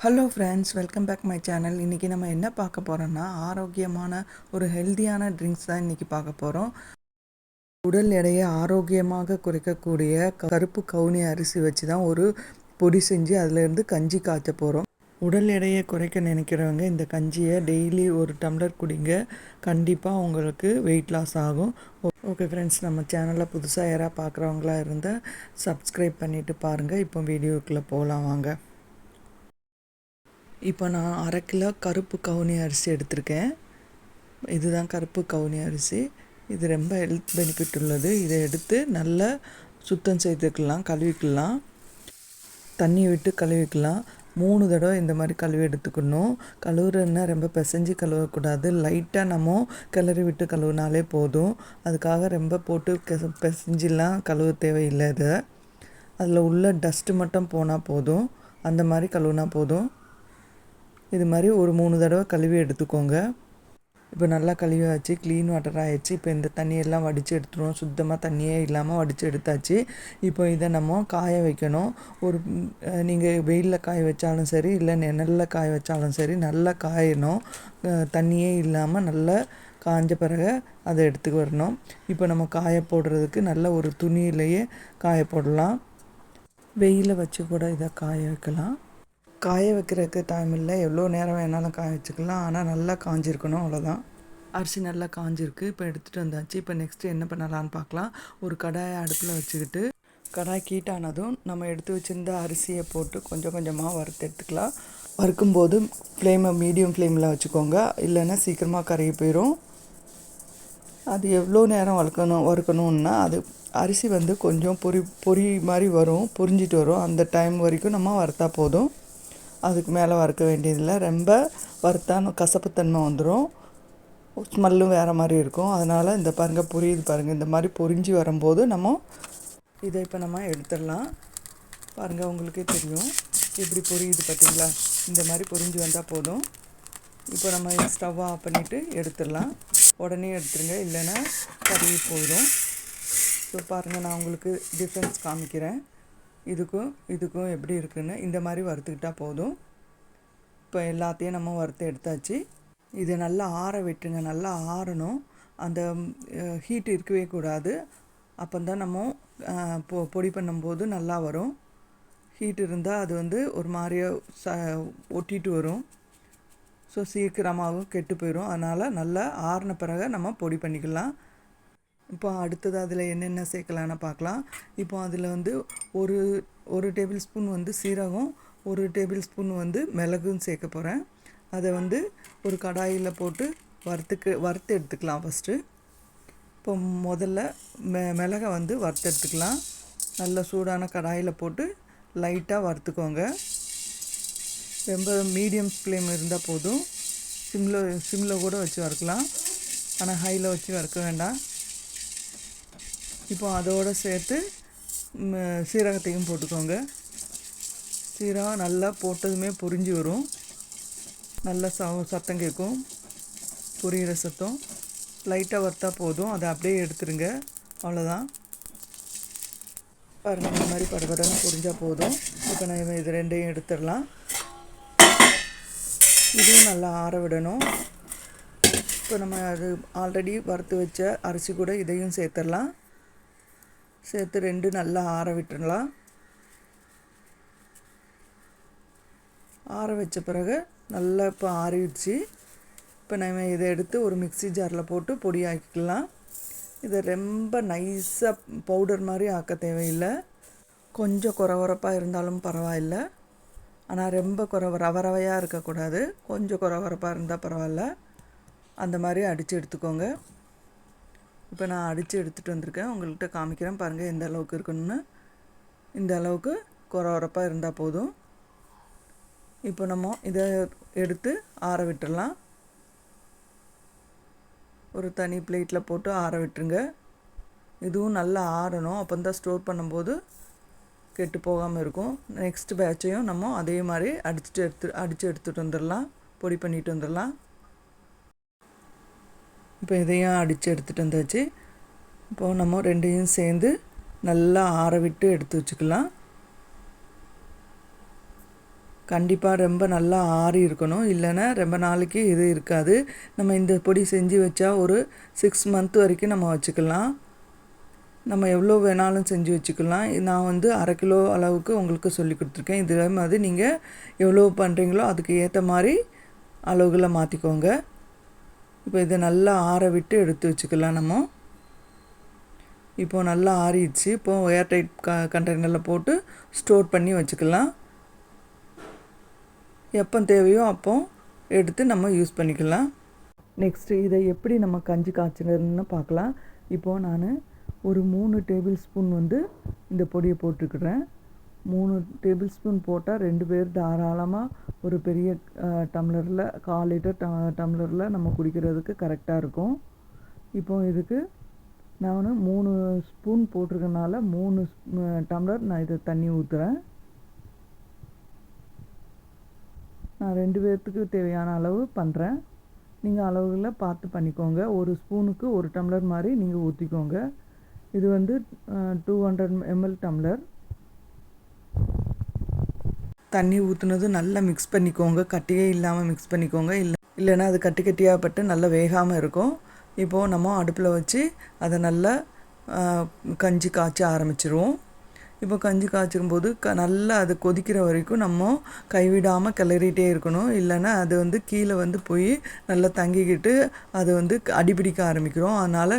Hello friends welcome back my channel இன்றைக்கி நம்ம என்ன பார்க்க போகிறோன்னா ஆரோக்கியமான ஒரு ஹெல்த்தியான ட்ரிங்க்ஸ் தான் இன்றைக்கி பார்க்க போகிறோம் உடல் எடையை ஆரோக்கியமாக குறைக்கக்கூடிய கருப்பு கவுனி அரிசி வச்சு தான் ஒரு பொடி செஞ்சு அதிலேருந்து கஞ்சி காய்ச்ச போகிறோம் உடல் எடையை குறைக்க நினைக்கிறவங்க இந்த கஞ்சியை டெய்லி ஒரு டம்ளர் குடிங்க. கண்டிப்பாக உங்களுக்கு வெயிட் லாஸ் ஆகும். ஓகே ஃப்ரெண்ட்ஸ் நம்ம சேனலில் புதுசாக யாராவது பார்க்குறவங்களா இருந்தால் சப்ஸ்கிரைப் பண்ணிவிட்டு பாருங்கள் இப்போ வீடியோக்குள்ளே போகலாம் வாங்க. இப்போ நான் அரை கிலோ கருப்பு கவுனி அரிசி எடுத்திருக்கேன். இதுதான் கருப்பு கவுனி அரிசி. இது ரொம்ப ஹெல்த் பெனிஃபிட் உள்ளது. இதை எடுத்து நல்லா சுத்தம் செய்துக்கலாம் கழுவிக்கலாம். தண்ணி விட்டு கழுவிக்கலாம். மூணு தடவை இந்த மாதிரி கழுவி எடுத்துக்கணும். கழுவுறதுன்னா ரொம்ப பிசைஞ்சு கழுவக்கூடாது. லைட்டாக நம்ம கிளறி விட்டு கழுவுனாலே போதும். அதுக்காக ரொம்ப போட்டு கெச பிசைஞ்சிலாம் கழுவ தேவையில்லை இதை. அதில் உள்ள டஸ்ட்டு மட்டும் போனால் போதும். அந்த மாதிரி கழுவுனா போதும். இது மாதிரி ஒரு மூணு தடவை கழுவி எடுத்துக்கோங்க. இப்போ நல்லா கழுவி ஆச்சு க்ளீன் வாட்டர் ஆகிடுச்சு இப்போ இந்த தண்ணியெல்லாம் வடித்து எடுத்துருவோம். சுத்தமாக தண்ணியே இல்லாமல் வடித்து எடுத்தாச்சு. இப்போ இதை நம்ம காய வைக்கணும். ஒரு நீங்கள் வெயிலில் காய வச்சாலும் சரி இல்லை நிழலில் காய வச்சாலும் சரி நல்லா காயணும். தண்ணியே இல்லாமல் நல்லா காஞ்ச பிறகு அதை எடுத்துக்கு வரணும். இப்போ நம்ம காய போடுறதுக்கு நல்ல ஒரு துணியிலையே காய போடலாம். வெயிலில் வச்சு கூட இதை காய வைக்கலாம். காய வைக்கிறதுக்கு டைம் இல்லை. எவ்வளோ நேரம் வேணாலும் காய வச்சுக்கலாம். ஆனால் நல்லா காஞ்சிருக்கணும். அவ்வளோதான். அரிசி நல்லா காஞ்சிருக்கு. இப்போ எடுத்துகிட்டு வந்தாச்சு. இப்போ நெக்ஸ்ட்டு என்ன பண்ணலான்னு பார்க்கலாம். ஒரு கடாயை அடுப்பில் வச்சுக்கிட்டு கடாய் கீட்டானதும் நம்ம எடுத்து வச்சுருந்த அரிசியை போட்டு கொஞ்சம் கொஞ்சமாக வறுத்து எடுத்துக்கலாம். வறுக்கும்போது ஃப்ளேமை மீடியம் ஃப்ளேமில் வச்சுக்கோங்க. இல்லைன்னா சீக்கிரமாக கருகி போயிடும் அது எவ்வளோ நேரம் வறுக்கணும் வறுக்கணுன்னா அது அரிசி வந்து கொஞ்சம் பொறி பொறி மாதிரி வரும். பொரிஞ்சிட்டு வரும். அந்த டைம் வரைக்கும் நம்ம வறுத்தா போதும். அதுக்கு மேலே வறுக்க வேண்டியதில்லை. ரொம்ப வறுத்தான கசப்புத்தன்மை வந்துடும் ஸ்மெல்லும் வேறு மாதிரி இருக்கும். அதனால் இந்த பாருங்கள் புரியுது பாருங்கள் இந்த மாதிரி பொரிஞ்சு வரும்போது நம்ம இதை இப்போ நம்ம எடுத்துடலாம். பாருங்கள் உங்களுக்கே தெரியும். இப்படி பொரியுது பார்த்தீங்களா? இந்த மாதிரி பொரிஞ்சு வந்தால் போதும். இப்போ நம்ம ஸ்டவ் ஆஃப் பண்ணிவிட்டு எடுத்துடலாம். உடனே எடுத்துருங்க. இல்லைன்னா கறி போயிடும். ஸோ பாருங்கள் நான் உங்களுக்கு டிஃப்ரென்ஸ் காமிக்கிறேன். இதுக்கும் இதுக்கும் எப்படி இருக்குன்னு இந்த மாதிரி வறுத்துக்கிட்டால் போதும். இப்போ எல்லாத்தையும் நம்ம வறுத்து எடுத்தாச்சு. இதை நல்லா ஆற விட்டுருங்க. நல்லா ஆறணும். அந்த ஹீட் இருக்கவே கூடாது. அப்போ தான் நம்ம பொ பொடி பண்ணும்போது நல்லா வரும். ஹீட் இருந்தால் அது வந்து ஒரு மாதிரியே ச ஒட்டிட்டு வரும். ஸோ சீக்கிரமாகவும் கெட்டு போயிடும் அதனால் நல்லா ஆறின பிறகு நம்ம பொடி பண்ணிக்கலாம். இப்போ அடுத்தது அதில் என்னென்ன சேர்க்கலான்னு பார்க்கலாம். இப்போ அதில் வந்து ஒரு ஒரு டேபிள் ஸ்பூன் வந்து சீரகம் ஒரு டேபிள் ஸ்பூன் வந்து மிளகும் சேர்க்க போகிறேன் அதை வந்து ஒரு கடாயில் போட்டு வறுத்துக்கு வறுத்து எடுத்துக்கலாம் ஃபஸ்ட்டு இப்போ முதல்ல மெ மிளகை வந்து வறுத்து எடுத்துக்கலாம். நல்ல சூடான கடாயில் போட்டு லைட்டாக வறுத்துக்கோங்க. ரொம்ப மீடியம் ஃப்ளேம் இருந்தால் போதும். சிம்மில் சிம்மில் கூட வச்சு வறுக்கலாம். ஆனால் ஹையில் வச்சு வறுக்க வேண்டாம். இப்போ அதோடு சேர்த்து சீரகத்தையும் போட்டுக்கோங்க. சீரகம் நல்லா போட்டதுமே பொரிஞ்சு வரும். நல்லா ச சத்தம் கேட்கும். பொரியிற சத்தம். லைட்டாக வறுத்தா போதும். அதை அப்படியே எடுத்துருங்க. அவ்வளோதான். பாருங்கள் இந்த மாதிரி படபடன்னு பொரிஞ்சால் போதும். இப்போ நான் இது ரெண்டையும் எடுத்துடலாம். இதையும் நல்லா ஆற விடணும். இப்போ நம்ம அது ஆல்ரெடி வறுத்து வச்ச அரிசி கூட இதையும் சேர்த்துடலாம். சேர்த்து ரெண்டு நல்லா ஆற விட்டுடலாம். ஆற வச்ச பிறகு நல்லா இப்போ ஆறிடுச்சு. இப்போ நம்ம இதை எடுத்து ஒரு மிக்சி ஜாரில் போட்டு பொடி ஆக்கிக்கலாம். இதை ரொம்ப நைஸாக பவுடர் மாதிரி ஆக்க தேவையில்லை. கொஞ்சம் குறவரப்பாக இருந்தாலும் பரவாயில்லை. ஆனால் ரொம்ப குறவ ரவ ரவையாக இருக்கக்கூடாது. கொஞ்சம் குறவரப்பாக இருந்தால் பரவாயில்ல. அந்த மாதிரி அடித்து எடுத்துக்கோங்க. இப்போ நான் அடித்து எடுத்துகிட்டு வந்திருக்கேன். உங்கள்கிட்ட காமிக்கிறேன். பாருங்கள் எந்த அளவுக்கு இருக்கணும்னு. இந்த அளவுக்கு குறவரப்பாக இருந்தால் போதும். இப்போ நம்ம இதை எடுத்து ஆற விட்டுடலாம். ஒரு தனி பிளேட்டில் போட்டு ஆற விட்டுருங்க. இதுவும் நல்லா ஆறணும். அப்போ தான் ஸ்டோர் பண்ணும்போது கெட்டு போகாமல் இருக்கும். நெக்ஸ்ட் பேட்சையும் நம்ம அதே மாதிரி அடிச்சுட்டு எடுத்து அடித்து எடுத்துகிட்டு வந்துடலாம். பொடி பண்ணிட்டு வந்துடலாம். இப்போ இதையும் அடித்து எடுத்துகிட்டு வந்தாச்சு. இப்போது நம்ம ரெண்டையும் சேர்ந்து நல்லா ஆற விட்டு எடுத்து வச்சுக்கலாம். கண்டிப்பாக ரொம்ப நல்லா ஆறி இருக்கணும். இல்லைன்னா ரொம்ப நாளைக்கு இது இருக்காது. நம்ம இந்த பொடி செஞ்சு வச்சா ஒரு சிக்ஸ் மந்த் வரைக்கும் நம்ம வச்சுக்கலாம். நம்ம எவ்வளோ வேணாலும் செஞ்சு வச்சுக்கலாம். நான் வந்து அரை கிலோ அளவுக்கு உங்களுக்கு சொல்லி கொடுத்துருக்கேன். இதே மாதிரி நீங்கள் எவ்வளோ பண்ணுறீங்களோ அதுக்கு ஏற்ற மாதிரி அளவுகளை மாற்றிக்கோங்க இப்போ இதை நல்லா ஆற விட்டு எடுத்து வச்சுக்கலாம் நம்ம. இப்போது நல்லா ஆறிடுச்சு. இப்போது ஏர் டைட் க கண்டெய்னரில் போட்டு ஸ்டோர் பண்ணி வச்சுக்கலாம். எப்போ தேவையோ அப்போ எடுத்து நம்ம யூஸ் பண்ணிக்கலாம். நெக்ஸ்ட்டு இதை எப்படி நம்ம கஞ்சி காய்ச்சணுன்னு பார்க்கலாம். இப்போது நான் ஒரு மூணு டேபிள் ஸ்பூன் வந்து இந்த பொடியை போட்டுக்கிறேன். மூணு டேபிள் ஸ்பூன் போட்டால் ரெண்டு பேர் தாராளமாக ஒரு பெரிய டம்ளரில் கால் லிட்டர் ட டம்ளரில் நம்ம குடிக்கிறதுக்கு கரெக்டாக இருக்கும். இப்போ இதுக்கு நான் மூணு ஸ்பூன் போட்டிருக்கனால மூணு டம்ளர் நான் இதை தண்ணி ஊற்றுறேன் நான் ரெண்டு பேர்த்துக்கு தேவையான அளவு பண்ணுறேன் நீங்கள் அளவுகளை பார்த்து பண்ணிக்கோங்க. ஒரு ஸ்பூனுக்கு ஒரு டம்ளர் மாதிரி நீங்கள் ஊற்றிக்கோங்க இது வந்து டூ ஹண்ட்ரட் எம்எல் டம்ளர். தண்ணி ஊற்றுனது நல்லா மிக்ஸ் பண்ணிக்கோங்க. கட்டியே இல்லாமல் மிக்ஸ் பண்ணிக்கோங்க. இல்லை இல்லைன்னா அது கட்டி கட்டியாகப்பட்டு நல்லா வேகாமல் இருக்கும். இப்போது நம்ம அடுப்பில் வச்சு அதை நல்லா கஞ்சி காய்ச்ச ஆரம்பிச்சிருவோம். இப்போ கஞ்சி காய்ச்சும் போது க நல்லா அது கொதிக்கிற வரைக்கும் நம்ம கைவிடாமல் கிளறிட்டே இருக்கணும். இல்லைன்னா அது வந்து கீழே வந்து போய் நல்லா தங்கிக்கிட்டு அது வந்து அடிபிடிக்க ஆரம்பிக்கிறோம். அதனால்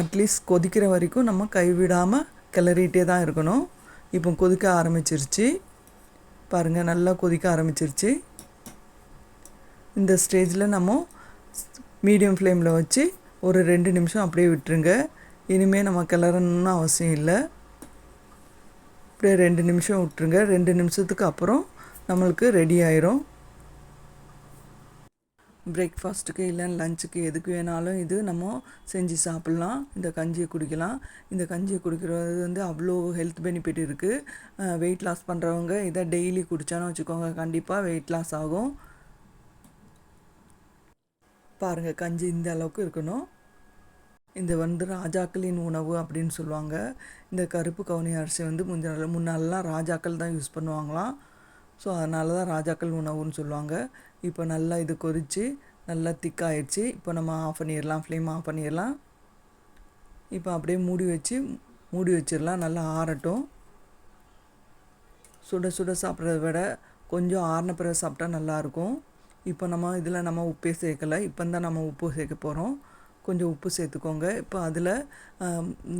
அட்லீஸ்ட் கொதிக்கிற வரைக்கும் நம்ம கைவிடாமல் கிளறிட்டே தான் இருக்கணும். இப்போ கொதிக்க ஆரம்பிச்சிருச்சு. பாருங்கள் நல்லா கொதிக்க ஆரம்பிச்சிருச்சு. இந்த ஸ்டேஜில் நம்ம மீடியம் ஃப்ளேமில் வச்சு ஒரு ரெண்டு நிமிஷம் அப்படியே விட்டுருங்க. இனிமேல் நம்ம கிளறணும்னு அவசியம் இல்லை. அப்படியே ரெண்டு நிமிஷம் விட்டுருங்க. ரெண்டு நிமிஷத்துக்கு அப்புறம் நம்மளுக்கு ரெடி ஆயிரும். பிரேக்ஃபாஸ்ட்டுக்கு இல்லை லஞ்சுக்கு எதுக்கு வேணாலும் இது நம்ம செஞ்சு சாப்பிட்லாம். இந்த கஞ்சியை குடிக்கலாம். இந்த கஞ்சியை குடிக்கிறது வந்து அவ்வளோ ஹெல்த் பெனிஃபிட் இருக்குது வெயிட் லாஸ் பண்ணுறவங்க இதை டெய்லி குடித்தான்னு வச்சுக்கோங்க. கண்டிப்பாக வெயிட் லாஸ் ஆகும். பாருங்கள் கஞ்சி இந்த அளவுக்கு இருக்கணும். இந்த வந்து ராஜாக்களின் உணவு அப்படின்னு சொல்லுவாங்க. இந்த கருப்பு கவுனி அரிசி வந்து முந்தின முன்னாலெலாம் ராஜாக்கள் தான் யூஸ் பண்ணுவாங்களாம். ஸோ அதனால தான் ராஜாக்கள் உணவுன்னு சொல்லுவாங்க. இப்போ நல்லா இது கொதித்து நல்லா திக்காயிடுச்சு இப்போ நம்ம ஆஃப் பண்ணிடலாம் ஃப்ளேம் ஆஃப் பண்ணிடலாம். இப்போ அப்படியே மூடி வச்சு மூடி வச்சிடலாம். நல்லா ஆறட்டும். சுட சுட சாப்பிட்றத விட கொஞ்சம் ஆறின பிறகு சாப்பிட்டா நல்லாயிருக்கும் இப்போ நம்ம இதில் நம்ம உப்பே சேர்க்கலை. இப்போ தான் நம்ம உப்பு சேர்க்க போகிறோம். கொஞ்சம் உப்பு சேர்த்துக்கோங்க. இப்போ அதில்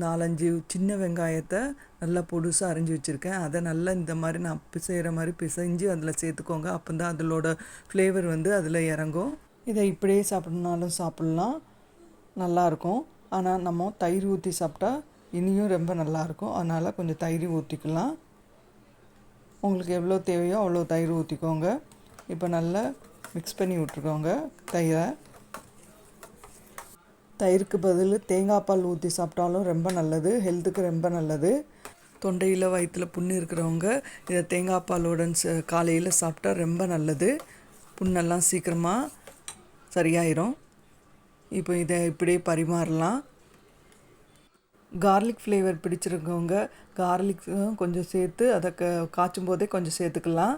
நாலஞ்சு சின்ன வெங்காயத்தை நல்லா பொடுசாக அரைஞ்சி வச்சுருக்கேன். அதை நல்லா இந்த மாதிரி நான் பிசைகிற மாதிரி பிசைஞ்சு அதில் சேர்த்துக்கோங்க. அப்போ தான் அதிலோட ஃப்ளேவர் வந்து அதில் இறங்கும். இதை இப்படியே சாப்பிட்னாலும் சாப்பிட்லாம். நல்லாயிருக்கும். ஆனால் நம்ம தயிர் ஊற்றி சாப்பிட்டா இனியும் ரொம்ப நல்லாயிருக்கும். அதனால் கொஞ்சம் தயிர் ஊற்றிக்கலாம் உங்களுக்கு எவ்வளோ தேவையோ அவ்வளோ தயிர் ஊற்றிக்கோங்க இப்போ நல்லா மிக்ஸ் பண்ணி விட்ருக்கோங்க தயிரை. தயிருக்கு பதில் தேங்காய் பால் ஊற்றி சாப்பிட்டாலும் ரொம்ப நல்லது ஹெல்த்துக்கு ரொம்ப நல்லது. தொண்டையில் வயிற்றில் புண்ணு இருக்கிறவங்க இதை தேங்காய் பாலுடன் காலையில் சாப்பிட்டா ரொம்ப நல்லது. புண்ணெல்லாம் சீக்கிரமாக சரியாயிரும். இப்போ இதை இப்படியே பரிமாறலாம். கார்லிக் ஃப்ளேவர் பிடிச்சிருக்கவங்க கார்லிக் கொஞ்சம் சேர்த்து அதை க காய்ச்சும் போதே கொஞ்சம் சேர்த்துக்கலாம்.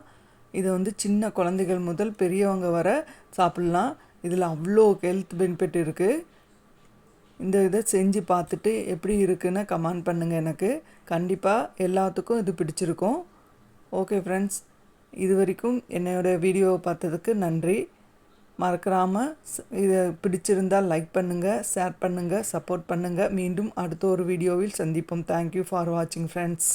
இதை வந்து சின்ன குழந்தைகள் முதல் பெரியவங்க வர சாப்பிட்லாம். இதில் அவ்வளோ ஹெல்த் பெனிஃபிட் இருக்குது இந்த இதை செஞ்சு பார்த்துட்டு எப்படி இருக்குன்னு கமெண்ட் பண்ணுங்கள் எனக்கு. கண்டிப்பாக எல்லாத்துக்கும் இது பிடிச்சிருக்கும். ஓகே ஃப்ரெண்ட்ஸ் இது வரைக்கும் என்னோடய வீடியோவை பார்த்ததுக்கு நன்றி. மறக்கிறாமல் இதை பிடிச்சிருந்தால் லைக் பண்ணுங்கள் ஷேர் பண்ணுங்கள் சப்போர்ட் பண்ணுங்கள் மீண்டும் அடுத்த ஒரு வீடியோவில் சந்திப்போம். தேங்க்யூ ஃபார் வாட்சிங் ஃப்ரெண்ட்ஸ்